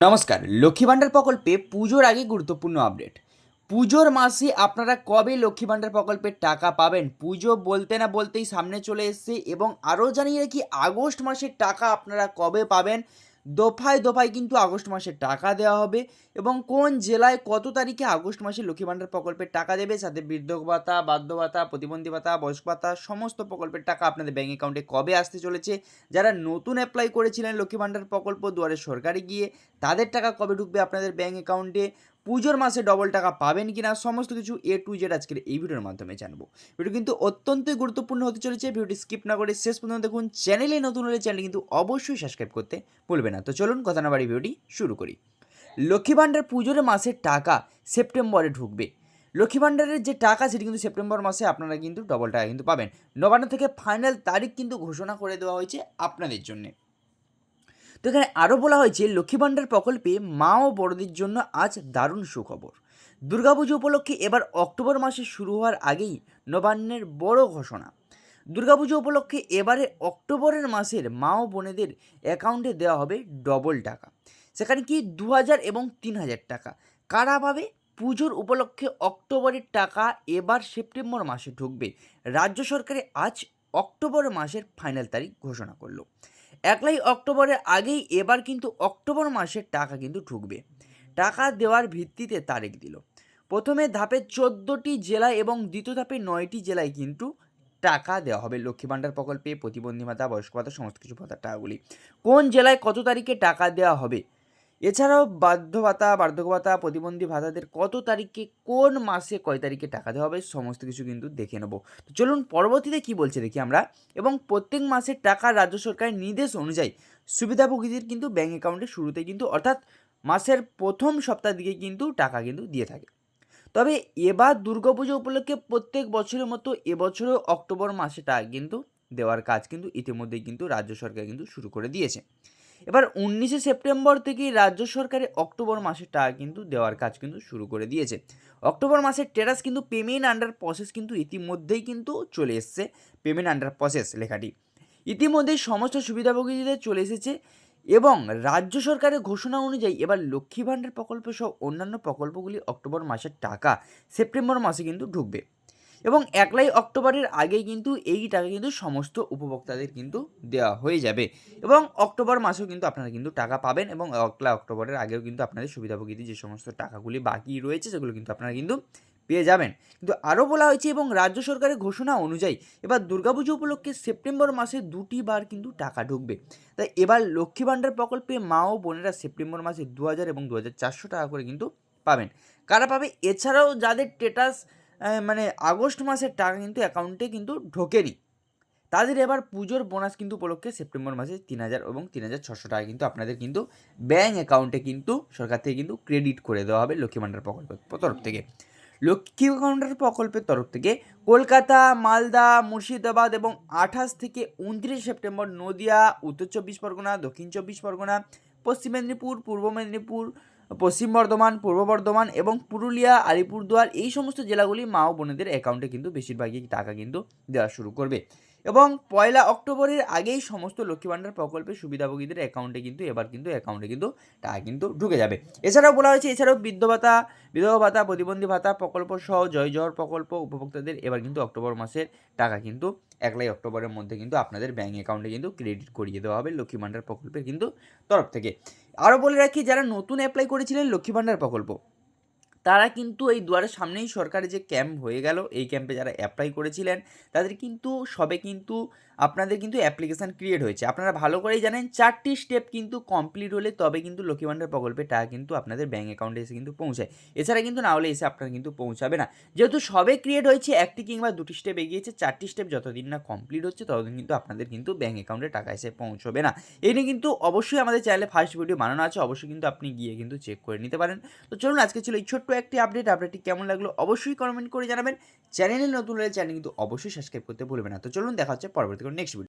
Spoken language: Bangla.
নমস্কার, লক্ষ্মী ভাণ্ডার প্রকল্পে পুজোর আগে গুরুত্বপূর্ণ আপডেট। পুজোর মাসে আপনারা কবে লক্ষ্মী ভাণ্ডার প্রকল্পের টাকা পাবেন? পুজো বলতে না বলতেই সামনে চলে এসছে এবং আরও জানিয়ে রাখি, আগস্ট মাসের টাকা আপনারা কবে পাবেন? দফায় দফায় কিন্তু আগস্ট মাসে টাকা দেওয়া হবে এবং কোন জেলায় কত তারিখে আগস্ট মাসে লক্ষ্মী ভাণ্ডার প্রকল্পের টাকা দেবে, সাথে বৃদ্ধ ভাতা, বাধ্য ভাতা, প্রতিবন্ধী ভাতা, বয়স্ক ভাতা, সমস্ত প্রকল্পের টাকা আপনাদের ব্যাঙ্ক অ্যাকাউন্টে কবে আসতে চলেছে? যারা নতুন অ্যাপ্লাই করেছিলেন লক্ষ্মী ভাণ্ডার প্রকল্প দুয়ারে সরকারে গিয়ে তাদের টাকা কবে ঢুকবে আপনাদের ব্যাঙ্ক অ্যাকাউন্টে পুজোর মাসে ডবল টাকা পাবেন কি না সমস্ত কিছু এ টু জেড আজকের এই ভিডিওর মাধ্যমে জানব। ভিডিও কিন্তু অত্যন্তই গুরুত্বপূর্ণ হতে চলেছে, ভিডিওটি স্কিপ না করে শেষ পর্যন্ত দেখুন। চ্যানেলে নতুন হলে চ্যানেল কিন্তু অবশ্যই সাবস্ক্রাইব করতে ভুলবে না। তো চলুন কথা না বাড়ি ভিডিওটি শুরু করি। লক্ষ্মী ভাণ্ডার পুজোর মাসের টাকা সেপ্টেম্বরে ঢুকবে। লক্ষ্মী ভাণ্ডারের যে টাকা, সেটি কিন্তু সেপ্টেম্বর মাসে আপনারা কিন্তু ডবল টাকা কিন্তু পাবেন। নবান্ন থেকে ফাইনাল তারিখ কিন্তু ঘোষণা করে দেওয়া হয়েছে আপনাদের জন্যে। তো এখানে আরও বলা হয়েছে লক্ষ্মী ভাণ্ডার প্রকল্পে মা ও বড়দের জন্য আজ দারুণ সুখবর। দুর্গাপুজো উপলক্ষে এবার অক্টোবর মাসে শুরু হওয়ার আগেই নবান্নের বড় ঘোষণা। দুর্গাপুজো উপলক্ষে এবারে অক্টোবরের মাসের মা ও বোনেদের অ্যাকাউন্টে দেওয়া হবে ডবল টাকা। সেখানে কি দু হাজার এবং তিন হাজার টাকা। কারা পাবে? পুজোর উপলক্ষে অক্টোবরের টাকা এবার সেপ্টেম্বর মাসে ঢুকবে। রাজ্য সরকারে আজ অক্টোবর মাসের ফাইনাল তারিখ ঘোষণা করল। একলাই অক্টোবরের আগেই এবার কিন্তু অক্টোবর মাসের টাকা কিন্তু ঢুকবে। টাকা দেওয়ার ভিত্তিতে তারিখ দিল। প্রথমে ধাপে চোদ্দোটি জেলায় এবং দ্বিতীয় ধাপে নয়টি জেলায় কিন্তু টাকা দেওয়া হবে। লক্ষ্মী ভাণ্ডার প্রকল্পে প্রতিবন্ধী ভাতা, বয়স্ক ভাতা, সমস্ত কিছু ভাতার টাকাগুলি। কোন জেলায় কত তারিখে টাকা দেওয়া হবে? এছাড়াও বার্ধ ভাতা বার্ধক্য ভাতা প্রতিবন্ধী ভাতাদের কত তারিখে, কোন মাসে কয় তারিখে টাকা দেওয়া হবে, সমস্ত কিছু কিন্তু দেখে নেব। তো চলুন পরবর্তীতে কি বলছে দেখি আমরা। এবং প্রত্যেক মাসের টাকা রাজ্য সরকারের নির্দেশ অনুযায়ী সুবিধাভোগীদের কিন্তু ব্যাঙ্ক অ্যাকাউন্টে শুরুতে কিন্তু, অর্থাৎ মাসের প্রথম সপ্তাহ দিকে কিন্তু টাকা কিন্তু দিয়ে থাকে। তবে এবার দুর্গাপুজো উপলক্ষে প্রত্যেক বছরের মতো এবছরও অক্টোবর মাসে টাকা কিন্তু দেওয়ার কাজ কিন্তু ইতিমধ্যেই কিন্তু রাজ্য সরকার কিন্তু শুরু করে দিয়েছে। এবার উনিশে সেপ্টেম্বর থেকে রাজ্য সরকারে অক্টোবর মাসের টাকা কিন্তু দেওয়ার কাজ কিন্তু শুরু করে দিয়েছে। অক্টোবর মাসের টেরাস কিন্তু পেমেন্ট আন্ডার প্রসেস কিন্তু ইতিমধ্যেই কিন্তু চলে এসছে, পেমেন্ট আন্ডার প্রসেস লেখাটি। ইতিমধ্যেই সমস্ত সুবিধাভোগীদের চলে এসেছে এবং রাজ্য সরকারের ঘোষণা অনুযায়ী এবার লক্ষ্মী ভাণ্ডার প্রকল্প সহ অন্যান্য প্রকল্পগুলি অক্টোবর মাসের টাকা সেপ্টেম্বর মাসে কিন্তু ঢুকবে। এবং একলাই অক্টোবরের আগেই কিন্তু এই টাকা কিন্তু সমস্ত উপভোক্তাদের কিন্তু দেওয়া হয়ে যাবে। এবং অক্টোবর মাসেও কিন্তু আপনারা কিন্তু টাকা পাবেন এবং একলা অক্টোবরের আগেও কিন্তু আপনাদের সুবিধাভোগীদের যে সমস্ত টাকাগুলি বাকি রয়েছে সেগুলো কিন্তু আপনারা কিন্তু পেয়ে যাবেন। কিন্তু আরও বলা হয়েছে এবং রাজ্য সরকারের ঘোষণা অনুযায়ী এবার দুর্গাপুজো উপলক্ষে সেপ্টেম্বর মাসে দুটি বার কিন্তু টাকা ঢুকবে। তাই এবার লক্ষ্মী ভাণ্ডার প্রকল্পে মা ও বোনেরা সেপ্টেম্বর মাসে দু হাজার এবং দু হাজার চারশো টাকা করে কিন্তু পাবেন। কারা পাবে? এছাড়াও যাদের টেটাস মানে আগস্ট মাসের টাকা কিন্তু অ্যাকাউন্টে কিন্তু ঢোকেনি। তাদের এবার পুজোর বোনাস কিন্তু উপলক্ষে সেপ্টেম্বর মাসে তিন হাজার এবং তিন হাজার ছশো টাকা কিন্তু আপনাদের কিন্তু ব্যাঙ্ক অ্যাকাউন্টে কিন্তু সরকার থেকে কিন্তু ক্রেডিট করে দেওয়া হবে লক্ষ্মী ভাণ্ডার প্রকল্পের তরফ থেকে। লক্ষ্মী ভাণ্ডার প্রকল্পের তরফ থেকে কলকাতা, মালদা, মুর্শিদাবাদ এবং আঠাশ থেকে উনত্রিশ সেপ্টেম্বর নদিয়া, উত্তর চব্বিশ পরগনা, দক্ষিণ চব্বিশ পরগনা পশ্চিম মেদিনীপুর, পূর্ব মেদিনীপুর, পশ্চিম বর্ধমান, পূর্ব বর্ধমান এবং পুরুলিয়া, আলিপুরদুয়ার এই সমস্ত জেলাগুলি মা ও বোনেদের অ্যাকাউন্টে কিন্তু বেশিরভাগই টাকা কিন্তু দেওয়া শুরু করবে। এবং পয়লা অক্টোবরের আগেই সমস্ত লক্ষ্মী ভাণ্ডার প্রকল্পের সুবিধাভোগীদের অ্যাকাউন্টে কিন্তু, এবার কিন্তু অ্যাকাউন্টে কিন্তু টাকা কিন্তু ঢুকে যাবে। এছাড়াও বলা হয়েছে, এছাড়াও বৃদ্ধ ভাতা, বিধবা ভাতা, প্রতিবন্ধী ভাতা প্রকল্প সহ জয় জহর প্রকল্প উপভোক্তাদের এবার কিন্তু অক্টোবর মাসের টাকা কিন্তু একলাই অক্টোবরের মধ্যে কিন্তু আপনাদের ব্যাঙ্ক অ্যাকাউন্টে কিন্তু ক্রেডিট করিয়ে দেওয়া হবে লক্ষ্মী ভাণ্ডার প্রকল্পের কিন্তু তরফ থেকে। আরও বলে রাখি, যারা নতুন অ্যাপ্লাই করেছিলেন লক্ষ্মী ভাণ্ডার প্রকল্প তারা কিন্তু এই দুয়ারের সামনেই সরকারের যে ক্যাম্প হয়ে গেল, এই ক্যাম্পে যারা অ্যাপ্লাই করেছিলেন, তাদের কিন্তু সবে কিন্তু আপনাদের কিন্তু অ্যাপ্লিকেশান ক্রিয়েট হয়েছে। আপনারা ভালো করেই জানেন, চারটি স্টেপ কিন্তু কমপ্লিট হলে তবে কিন্তু লক্ষ্মী ভাণ্ডার প্রকল্পের টাকা কিন্তু আপনাদের ব্যাঙ্ক অ্যাকাউন্টে এসে কিন্তু পৌঁছায়। এছাড়া কিন্তু না হলে এসে আপনারা কিন্তু পৌঁছাবে না। যেহেতু সবে ক্রিয়েট হয়েছে, একটি কিংবা দুটি স্টেপ এগিয়েছে চারটি স্টেপ যতদিন না কমপ্লিট হচ্ছে, ততদিন কিন্তু আপনাদের কিন্তু ব্যাঙ্ক অ্যাকাউন্টে টাকা এসে পৌঁছবে না। এই নিয়ে কিন্তু অবশ্যই আমাদের চ্যানেলে ফার্স্ট ভিডিও বানানো আছে, অবশ্যই কিন্তু আপনি গিয়ে কিন্তু চেক করে নিতে পারেন। তো চলুন, আজকে ছিল এই ছোট্ট একটি আপডেট আপডেটটি কেমন লাগল অবশ্যই কমেন্ট করে জানাবেন। চ্যানেলে নতুন হলে চ্যানেল কিন্তু অবশ্যই সাবস্ক্রাইব করতে ভুলবেন না। তো চলুন দেখা হচ্ছে পরবর্তী নেক্সট ভিডিও